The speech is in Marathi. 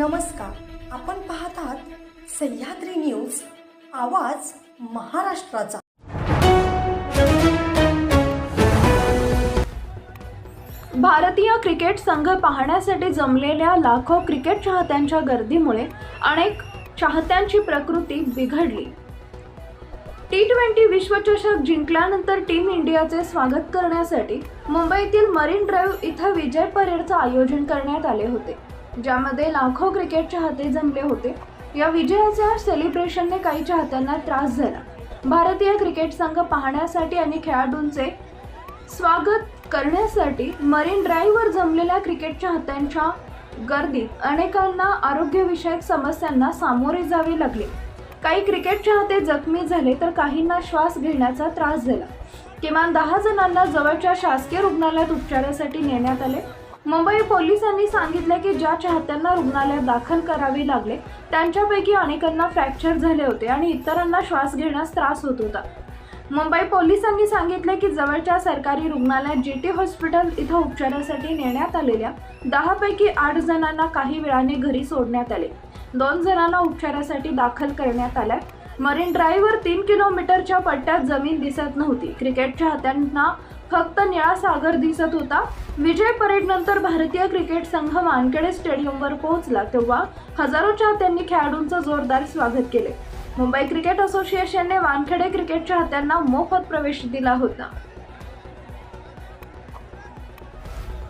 नमस्कार. आपण पाहत आहात सह्याद्री न्यूज आवाज महाराष्ट्राचा. भारतीय क्रिकेट संघ पाहण्यासाठी जमलेल्या लाखो क्रिकेट चाहत्यांच्या गर्दीमुळे अनेक चाहत्यांची प्रकृती बिघडली. टी ट्वेंटी विश्वचषक जिंकल्यानंतर टीम इंडियाचे स्वागत करण्यासाठी मुंबईतील मरीन ड्राईव्ह इथं विजय परेडचं आयोजन करण्यात आले होते. ज्यामध्ये लाखो क्रिकेट चाहते जमले होते. या विजयाच्या सेलिब्रेशनने काही चाहत्यांना त्रास झाला. भारतीय क्रिकेट संघ पाहण्यासाठी आणि खेळाडूंचे स्वागत करण्यासाठी मरीन ड्राईव्हवर जमलेल्या क्रिकेट चाहत्यांच्या गर्दीत अनेकांना आरोग्यविषयक समस्यांना सामोरे जावे लागले. काही क्रिकेट चाहते जखमी झाले तर काहींना श्वास घेण्याचा त्रास झाला. किमान दहा जणांना जवळच्या शासकीय रुग्णालयात उपचारासाठी नेण्यात आले. मुंबई पोलिसांनी सांगितले की ज्या चाहत्यांना रुग्णालयात दाखल करावे लागले त्यांच्यापैकी अनेकांना फ्रॅक्चर झाले होते आणि इतरांना श्वास घेण्यास त्रास होत होता. मुंबई पोलिसांनी सांगितले की जवळच्या सरकारी रुग्णालयात जी टी हॉस्पिटल इथं उपचारासाठी नेण्यात आलेल्या दहापैकी आठ जणांना काही वेळाने घरी सोडण्यात आले. दोन जणांना उपचारासाठी दाखल करण्यात आल्या मरीन ड्राईव्हवर तीन किलोमीटरच्या पट्ट्यात जमीन दिसत नव्हती. क्रिकेट चाहत्यांना फक्त निळा सागर दिसत होता. विजय परेड नंतर भारतीय क्रिकेट संघ वानखेडे स्टेडियमवर पोहोचला तेव्हा हजारो चाहत्यांनी खेळाडूंचं जोरदार स्वागत केले. मुंबई क्रिकेट असोसिएशनने वानखेडे क्रिकेट चाहत्यांना मोफत प्रवेश दिला होता.